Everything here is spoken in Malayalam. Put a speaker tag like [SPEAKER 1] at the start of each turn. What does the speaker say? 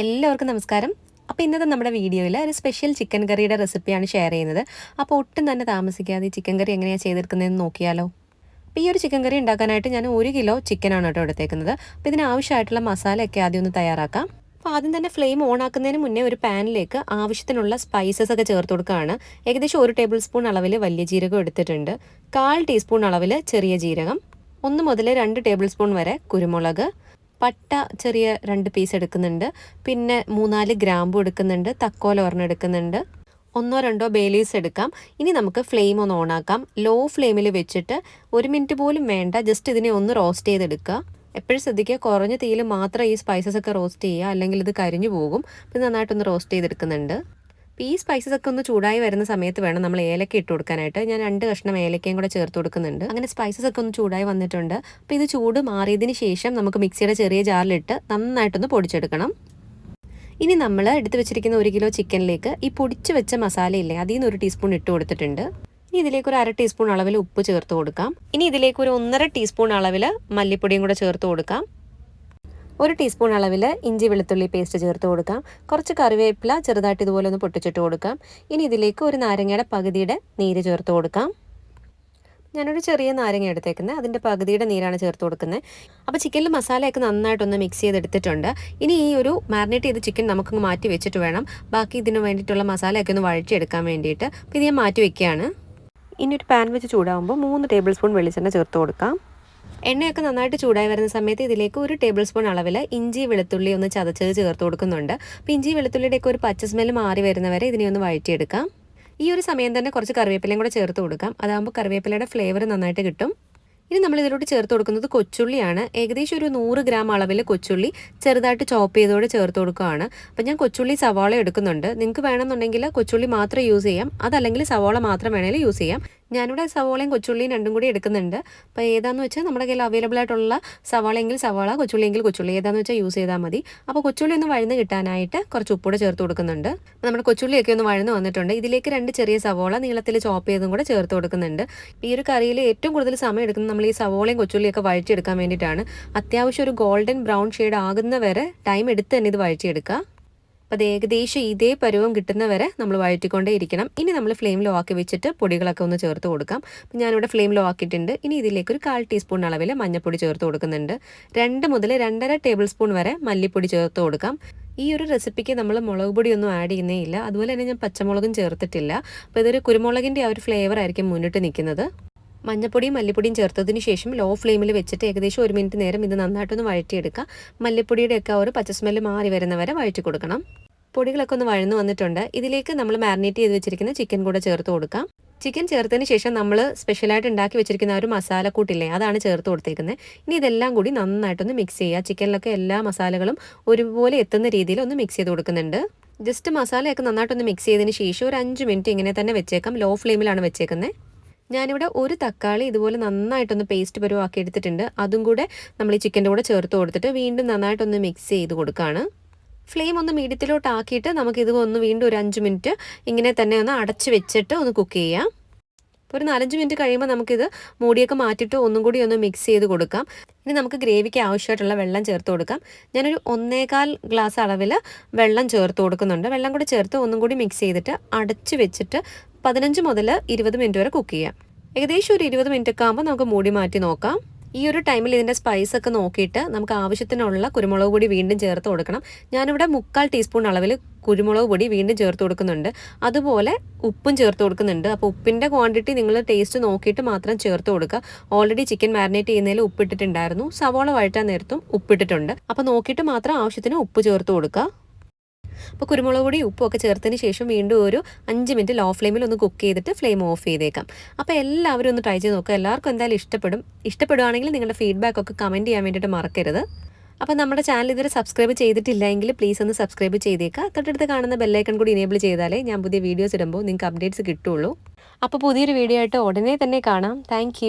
[SPEAKER 1] എല്ലാവർക്കും നമസ്കാരം. അപ്പോൾ ഇന്നത്തെ നമ്മുടെ വീഡിയോയിൽ ഒരു സ്പെഷ്യൽ ചിക്കൻ കറിയുടെ റെസിപ്പിയാണ് ഷെയർ ചെയ്യുന്നത്. അപ്പോൾ ഒട്ടും തന്നെ താമസിക്കാതെ ചിക്കൻ കറി എങ്ങനെയാണ് ചെയ്തെടുക്കുന്നതെന്ന് നോക്കിയാലോ? അപ്പോൾ ഈ ഒരു ചിക്കൻ കറി ഉണ്ടാക്കാനായിട്ട് ഞാൻ ഒരു കിലോ ചിക്കനാണ് കേട്ടോ എടുത്തേക്കുന്നത്. അപ്പോൾ ഇതിന് ആവശ്യമായിട്ടുള്ള മസാലയൊക്കെ ആദ്യം ഒന്ന് തയ്യാറാക്കാം. അപ്പോൾ ആദ്യം തന്നെ ഫ്ലെയിം ഓൺ ആക്കുന്നതിന് മുന്നേ ഒരു പാനിലേക്ക് ആവശ്യത്തിനുള്ള സ്പൈസസ് ഒക്കെ ചേർത്ത് കൊടുക്കുകയാണ്. ഏകദേശം ഒരു ടേബിൾ സ്പൂൺ അളവിൽ വലിയ ജീരകം എടുത്തിട്ടുണ്ട്. കാൽ ടീസ്പൂൺ അളവിൽ ചെറിയ ജീരകം. ഒന്ന് മുതൽ രണ്ട് ടേബിൾ സ്പൂൺ വരെ കുരുമുളക്. പട്ട ചെറിയ രണ്ട് പീസ് എടുക്കുന്നുണ്ട്. പിന്നെ മൂന്നാൽ ഗ്രാമ്പു എടുക്കുന്നുണ്ട്. തക്കോല ഒരെണ്ണം എടുക്കുന്നുണ്ട്. ഒന്നോ രണ്ടോ ബേലീസ് എടുക്കാം. ഇനി നമുക്ക് ഫ്ലെയിം ഒന്ന് ഓണാക്കാം ലോ ഫ്ലെയിമിൽ വെച്ചിട്ട് ഒരു മിനിറ്റ് പോലും വേണ്ട. ജസ്റ്റ് ഇതിനെ ഒന്ന് റോസ്റ്റ് ചെയ്തെടുക്കുക. എപ്പോഴും ശ്രദ്ധിക്കുക. കുറഞ്ഞ തീയിൽ മാത്രം ഈ സ്പൈസസ് ഒക്കെ റോസ്റ്റ് ചെയ്യുക. അല്ലെങ്കിൽ ഇത് കരിഞ്ഞു പോകും. ഇത് നന്നായിട്ടൊന്ന് റോസ്റ്റ് ചെയ്തെടുക്കുന്നുണ്ട്. ഈ സ്പൈസസ് ഒക്കെ ഒന്ന് ചൂടായി വരുന്ന സമയത്ത് വേണം നമ്മൾ ഏലക്ക ഇട്ട് കൊടുക്കാനായിട്ട്. ഞാൻ രണ്ട് കഷ്ണം ഏലക്കയും കൂടെ ചേർത്ത് കൊടുക്കുന്നുണ്ട്. അങ്ങനെ സ്പൈസസ് ഒക്കെ ഒന്ന് ചൂടായി വന്നിട്ടുണ്ട്. അപ്പോൾ ഇത് ചൂട് മാറിയതിന് ശേഷം നമുക്ക് മിക്സിയുടെ ചെറിയ ജാറിലിട്ട് നന്നായിട്ടൊന്ന് പൊടിച്ചെടുക്കണം. ഇനി നമ്മൾ എടുത്തു വെച്ചിരിക്കുന്ന ഒരു കിലോ ചിക്കനിലേക്ക് ഈ പൊടിച്ച് വെച്ച മസാലയില്ലേ അതിൽ നിന്ന് ഒരു ടീസ്പൂൺ ഇട്ട് കൊടുത്തിട്ടുണ്ട്. ഇനി ഇതിലേക്ക് ഒരു അര ടീസ്പൂൺ അളവിൽ ഉപ്പ് ചേർത്ത് കൊടുക്കാം. ഇനി ഇതിലേക്ക് ഒരു ഒന്നര ടീസ്പൂൺ അളവിൽ മല്ലിപ്പൊടിയും കൂടെ ചേർത്ത് കൊടുക്കാം. ഒരു ടീസ്പൂൺ അളവിൽ ഇഞ്ചി വെളുത്തുള്ളി പേസ്റ്റ് ചേർത്ത് കൊടുക്കാം. കുറച്ച് കറിവേപ്പില ചെറുതായിട്ട് ഇതുപോലെ ഒന്ന് പൊട്ടിച്ചിട്ട് കൊടുക്കാം. ഇനി ഇതിലേക്ക് ഒരു നാരങ്ങയുടെ പകുതിയുടെ നീര് ചേർത്ത് കൊടുക്കാം. ഞാനൊരു ചെറിയ നാരങ്ങ എടുത്തേക്കുന്നത് അതിന്റെ പകുതിയുടെ നീരാണ് ചേർത്ത് കൊടുക്കുന്നത് അപ്പോൾ ചിക്കനിൽ മസാലയൊക്കെ നന്നായിട്ടൊന്ന് മിക്സ് ചെയ്തെടുത്തിട്ടുണ്ട്. ഇനി ഈ ഒരു മാരിനേറ്റ് ചെയ്ത ചിക്കൻ നമുക്കങ്ങ് മാറ്റി വെച്ചിട്ട് വേണം. ബാക്കി ഇതിന് വേണ്ടിയിട്ടുള്ള മസാലയൊക്കെ ഒന്ന് വഴറ്റിയെടുക്കാൻ വേണ്ടിയിട്ട്. അപ്പോൾ ഇത് ഞാൻ മാറ്റി വെക്കുകയാണ് ഇനി ഒരു പാൻ വെച്ച് ചൂടാകുമ്പോൾ മൂന്ന് ടേബിൾ സ്പൂൺ വെളിച്ചെണ്ണ ചേർത്ത് കൊടുക്കാം. എണ്ണയൊക്കെ നന്നായിട്ട് ചൂടായി വരുന്ന സമയത്ത് ഇതിലേക്ക് ഒരു ടേബിൾ സ്പൂൺ അളവിൽ ഇഞ്ചി വെളുത്തുള്ളി ഒന്ന് ചതച്ചത് ചേർത്ത് കൊടുക്കുന്നുണ്ട്. അപ്പോൾ ഇഞ്ചി വെളുത്തുള്ളിയുടെയൊക്കെ ഒരു പച്ച സ്മെല്ല് മാറി വരുന്നവരെ ഇതിനെ ഒന്ന് വഴറ്റിയെടുക്കാം. ഈ ഒരു സമയം തന്നെ കുറച്ച് കറിവേപ്പിലയും കൂടെ ചേർത്ത് കൊടുക്കാം. അതാകുമ്പോൾ കറിവേപ്പിലയുടെ ഫ്ലേവർ നന്നായിട്ട് കിട്ടും. ഇനി നമ്മൾ ഇതിലോട്ട് ചേർത്ത് കൊടുക്കുന്നത് കൊച്ചുള്ളിയാണ്. ഏകദേശം ഒരു നൂറ് ഗ്രാം അളവിൽ കൊച്ചുള്ളി ചെറുതായിട്ട് ചോപ്പ് ചെയ്തോടെ ചേർത്ത് കൊടുക്കുകയാണ്. അപ്പം ഞാൻ കൊച്ചുള്ളി സവാള എടുക്കുന്നുണ്ട്. നിങ്ങൾക്ക് വേണമെന്നുണ്ടെങ്കിൽ കൊച്ചുള്ളി മാത്രം യൂസ് ചെയ്യാം. അതല്ലെങ്കിൽ സവാള മാത്രം വേണമെങ്കിൽ യൂസ് ചെയ്യാം. ഞാനിവിടെ സവാളയും കൊച്ചുള്ളിയും രണ്ടും കൂടി എടുക്കുന്നുണ്ട്. അപ്പോൾ ഏതാണെന്ന് വെച്ചാൽ നമ്മുടെ കയ്യിൽ അവൈലബിൾ ആയിട്ടുള്ള സവാളയെങ്കിൽ സവാള കൊച്ചുള്ളിയെങ്കിൽ കൊച്ചുള്ളി ഏതാണെന്ന് വെച്ചാൽ യൂസ് ചെയ്താൽ മതി. അപ്പോൾ കൊച്ചുള്ളി ഒന്ന് വഴന്ന് കിട്ടാനായിട്ട് കുറച്ച് ഉപ്പൂടെ ചേർത്ത് കൊടുക്കുന്നുണ്ട്. നമ്മുടെ കൊച്ചുള്ളിയൊക്കെ ഒന്ന് വഴന്ന് വന്നിട്ടുണ്ട്. ഇതിലേക്ക് രണ്ട് ചെറിയ സവാള നീളത്തിൽ ചോപ്പ് ചെയ്തും കൂടെ ചേർത്ത് കൊടുക്കുന്നുണ്ട്. ഈ ഒരു കറിയിൽ ഏറ്റവും കൂടുതൽ സമയം എടുക്കുന്നത് നമ്മൾ ഈ സവോളയും കൊച്ചുള്ളിയൊക്കെ വഴിച്ചെടുക്കാൻ വേണ്ടിയിട്ടാണ്. അത്യാവശ്യം ഒരു ഗോൾഡൻ ബ്രൗൺ ഷെയ്ഡ് ആകുന്ന വരെ ടൈം എടുത്ത് തന്നെ ഇത് വഴറ്റിയെടുക്കുക. അപ്പോൾ അത് ഏകദേശം ഇതേ പരുവം കിട്ടുന്നവരെ നമ്മൾ വഴറ്റിക്കൊണ്ടേ ഇരിക്കണം ഇനി നമ്മൾ ഫ്ലെയിം ലോ ആക്കി വെച്ചിട്ട് പൊടികളൊക്കെ ഒന്ന് ചേർത്ത് കൊടുക്കാം. അപ്പോൾ ഞാനിവിടെ ഫ്ലെയിം ലോ ആക്കിയിട്ടുണ്ട്. ഇനി ഇതിലേക്ക് ഒരു കാൽ ടീസ്പൂൺ അളവിൽ മഞ്ഞൾപ്പൊടി ചേർത്ത് കൊടുക്കുന്നുണ്ട്. രണ്ട് മുതൽ രണ്ടര ടേബിൾ സ്പൂൺ വരെ മല്ലിപ്പൊടി ചേർത്ത് കൊടുക്കാം. ഈ ഒരു റെസിപ്പിക്ക് നമ്മൾ മുളക് പൊടിയൊന്നും ആഡ് ചെയ്യുന്നേ ഇല്ല. അതുപോലെ തന്നെ ഞാൻ പച്ചമുളകും ചേർത്തിട്ടില്ല. അപ്പോൾ ഇതൊരു കുരുമുളകിന്റെ ആ ഒരു ഫ്ലേവർ ആയിരിക്കും മുന്നിട്ട് നിൽക്കുന്നത്. മഞ്ഞപ്പൊടിയും മല്ലിപ്പൊടിയും ചേർത്തതിന് ശേഷം ലോ ഫ്ലെയിമിൽ വെച്ചിട്ട് ഏകദേശം ഒരു മിനിറ്റ് നേരം ഇത് നന്നായിട്ടൊന്ന് വഴറ്റിയെടുക്കുക. മല്ലിപ്പൊടിയുടെ ഒക്കെ ഒരു പച്ച സ്മെല്ല് മാറി വരുന്നവരെ വഴറ്റി കൊടുക്കണം. പൊടികളൊക്കെ ഒന്ന് വഴന്നു വന്നിട്ടുണ്ട്. ഇതിലേക്ക് നമ്മൾ മാരിനേറ്റ് ചെയ്ത് വെച്ചിരിക്കുന്ന ചിക്കൻ കൂടെ ചേർത്ത് കൊടുക്കാം. ചിക്കൻ ചേർത്തതിന് ശേഷം നമ്മൾ സ്പെഷ്യലായിട്ട് ഉണ്ടാക്കി വെച്ചിരിക്കുന്ന ഒരു മസാലക്കൂട്ടില്ലേ അതാണ് ചേർത്ത് കൊടുത്തേക്കുന്നത് ഇനി ഇതെല്ലാം കൂടി നന്നായിട്ടൊന്ന് മിക്സ് ചെയ്യുക. ചിക്കനിലൊക്കെ എല്ലാ മസാലകളും ഒരുപോലെ എത്തുന്ന രീതിയിൽ ഒന്ന് മിക്സ് ചെയ്ത് കൊടുക്കുന്നുണ്ട്. ജസ്റ്റ് മസാലയൊക്കെ നന്നായിട്ടൊന്ന് മിക്സ് ചെയ്തതിന് ശേഷം ഒരു അഞ്ച് മിനിറ്റ് ഇങ്ങനെ തന്നെ വെച്ചേക്കാം. ലോ ഫ്ലെയിമിലാണ് വെച്ചേക്കുന്നത് ഞാനിവിടെ ഒരു തക്കാളി ഇതുപോലെ നന്നായിട്ടൊന്ന് പേസ്റ്റ് പരുവാക്കി എടുത്തിട്ടുണ്ട്. അതും കൂടെ നമ്മൾ ഈ ചിക്കന്റെ കൂടെ ചേർത്ത് കൊടുത്തിട്ട് വീണ്ടും നന്നായിട്ടൊന്ന് മിക്സ് ചെയ്ത് കൊടുക്കുകയാണ് ഫ്ലെയിം ഒന്ന് മീഡിയത്തിലോട്ട് ആക്കിയിട്ട് ഇത് ഒന്ന് വീണ്ടും ഒരു അഞ്ച് മിനിറ്റ് ഇങ്ങനെ തന്നെ ഒന്ന് അടച്ച് വെച്ചിട്ട് ഒന്ന് കുക്ക് ചെയ്യാം. അപ്പോൾ ഒരു നാലഞ്ച് മിനിറ്റ് കഴിയുമ്പോൾ നമുക്കിത് മൂടിയൊക്കെ മാറ്റിയിട്ട് ഒന്നും കൂടി ഒന്ന് മിക്സ് ചെയ്ത് കൊടുക്കാം. ഇനി നമുക്ക് ഗ്രേവിക്ക് ആവശ്യമായിട്ടുള്ള വെള്ളം ചേർത്ത് കൊടുക്കാം. ഞാനൊരു ഒന്നേകാൽ ഗ്ലാസ് അളവിൽ വെള്ളം ചേർത്ത് കൊടുക്കുന്നുണ്ട്. വെള്ളം കൂടി ചേർത്ത് ഒന്നും കൂടി മിക്സ് ചെയ്തിട്ട് അടച്ച് വെച്ചിട്ട് പതിനഞ്ച് മുതൽ ഇരുപത് മിനിറ്റ് വരെ കുക്ക് ചെയ്യാം. ഏകദേശം ഒരു ഇരുപത് മിനിറ്റ് ഒക്കെ ആകുമ്പോൾ നമുക്ക് മൂടി മാറ്റി നോക്കാം. ഈ ഒരു ടൈമിൽ ഇതിന്റെ സ്പൈസ് ഒക്കെ നോക്കിയിട്ട് നമുക്ക് ആവശ്യത്തിനുള്ള കുരുമുളക് പൊടി വീണ്ടും ചേർത്ത് കൊടുക്കണം. ഞാനിവിടെ മുക്കാൽ ടീസ്പൂൺ അളവിൽ കുരുമുളക് പൊടി വീണ്ടും ചേർത്ത് കൊടുക്കുന്നുണ്ട്. അതുപോലെ ഉപ്പും ചേർത്ത് കൊടുക്കുന്നുണ്ട്. അപ്പോൾ ഉപ്പിന്റെ ക്വാണ്ടിറ്റി നിങ്ങൾ ടേസ്റ്റ് നോക്കിയിട്ട് മാത്രം ചേർത്ത് കൊടുക്കുക. ഓൾറെഡി ചിക്കൻ മാരിനേറ്റ് ചെയ്യുന്നതിൽ ഉപ്പിട്ടിട്ടുണ്ടായിരുന്നു. സവോള വഴറ്റാൻ നേരത്തും ഉപ്പിട്ടിട്ടുണ്ട്. അപ്പോൾ നോക്കിയിട്ട് മാത്രം ആവശ്യത്തിന് ഉപ്പ് ചേർത്ത് കൊടുക്കുക. അപ്പോൾ കുരുമുളക് പൊടി ഉപ്പൊക്കെ ചേർത്തതിന് ശേഷം വീണ്ടും ഒരു അഞ്ച് മിനിറ്റ് ലോ ഫ്ലെയിമിൽ ഒന്ന് കുക്ക് ചെയ്തിട്ട് ഫ്ലെയിം ഓഫ് ചെയ്തേക്കാം. അപ്പോൾ എല്ലാവരും ഒന്ന് ട്രൈ ചെയ്ത് നോക്കുക. എല്ലാവർക്കും എന്തായാലും ഇഷ്ടപ്പെടും. ഇഷ്ടപ്പെടുകയാണെങ്കിൽ നിങ്ങളുടെ ഫീഡ്ബാക്ക് ഒക്കെ കമന്റ് ചെയ്യാൻ വേണ്ടിയിട്ട് മറക്കരുത്. അപ്പോൾ നമ്മുടെ ചാനൽ ഇതുവരെ സബ്സ്ക്രൈബ് ചെയ്തിട്ടില്ലെങ്കിൽ പ്ലീസ് ഒന്ന് സബ്സ്ക്രൈബ് ചെയ്തേക്കുക. തൊട്ടടുത്ത് കാണുന്ന ബെല്ലൈക്കൺ കൂടി ഇനേബിൾ ചെയ്താലേ ഞാൻ പുതിയ വീഡിയോസ് ഇടുമ്പോൾ നിങ്ങൾക്ക് അപ്ഡേറ്റ്സ് കിട്ടുള്ളൂ. അപ്പോൾ പുതിയൊരു വീഡിയോ ആയിട്ട് ഉടനെ തന്നെ കാണാം. താങ്ക്